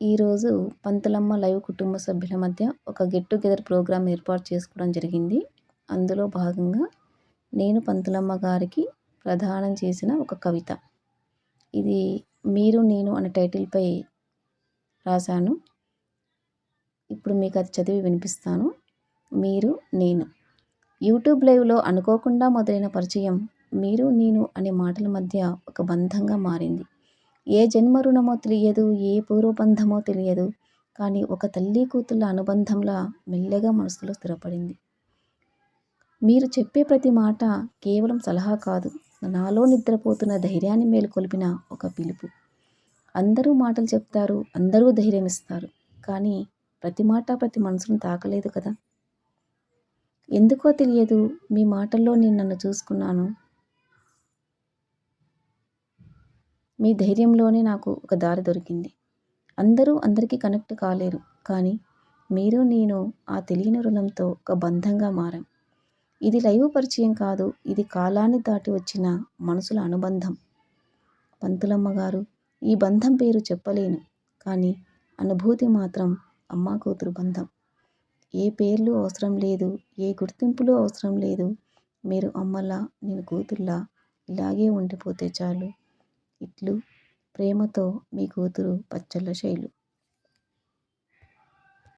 ఈరోజు పంతులమ్మ లైవ్ కుటుంబ సభ్యుల మధ్య ఒక గెట్ టుగెదర్ ప్రోగ్రాం ఏర్పాటు చేసుకోవడం జరిగింది. అందులో భాగంగా నేను పంతులమ్మ గారికి ప్రదానం చేసిన ఒక కవిత. ఇది మీరు నేను అనే టైటిల్పై రాశాను. ఇప్పుడు మీకు అది చదివి వినిపిస్తాను. మీరు నేను. యూట్యూబ్ లైవ్లో అనుకోకుండా మొదలైన పరిచయం మీరు నేను అనే మాటల మధ్య ఒక బంధంగా మారింది. ఏ జన్మ రుణమో తెలియదు ఏ పూర్వబంధమో తెలియదు. కానీ ఒక తల్లి కూతుళ్ళ అనుబంధంలా మెల్లగా మనసులో స్థిరపడింది. మీరు చెప్పే ప్రతి మాట కేవలం సలహా కాదు. నాలో నిద్రపోతున్న ధైర్యాన్ని మేలుకొల్పిన ఒక పిలుపు. అందరూ మాటలు చెప్తారు అందరూ ధైర్యం ఇస్తారు. కానీ ప్రతి మాట ప్రతి మనసును తాకలేదు కదా? ఎందుకో తెలియదు మీ మాటల్లో నేను నన్ను చూసుకున్నాను. మీ ధైర్యంలోనే నాకు ఒక దారి దొరికింది. అందరూ అందరికీ కనెక్ట్ కాలేరు. కానీ మీరు నేను ఆ తెలియని రుణంతో ఒక బంధంగా మారాం. ఇది లైవ్ పరిచయం కాదు. ఇది కాలాన్ని దాటి వచ్చిన మనసుల అనుబంధం. పంతులమ్మ గారు ఈ బంధం పేరు చెప్పలేను. కానీ అనుభూతి మాత్రం అమ్మ కూతురు బంధం. ఏ పేర్లు అవసరం లేదు ఏ గుర్తింపులు అవసరం లేదు. మీరు అమ్మలా నేను కూతుర్లా ఇలాగే ఉండిపోతే చాలు. ఇట్లు ప్రేమతో మీ కూతురు పచ్చళ్ళ శైలు.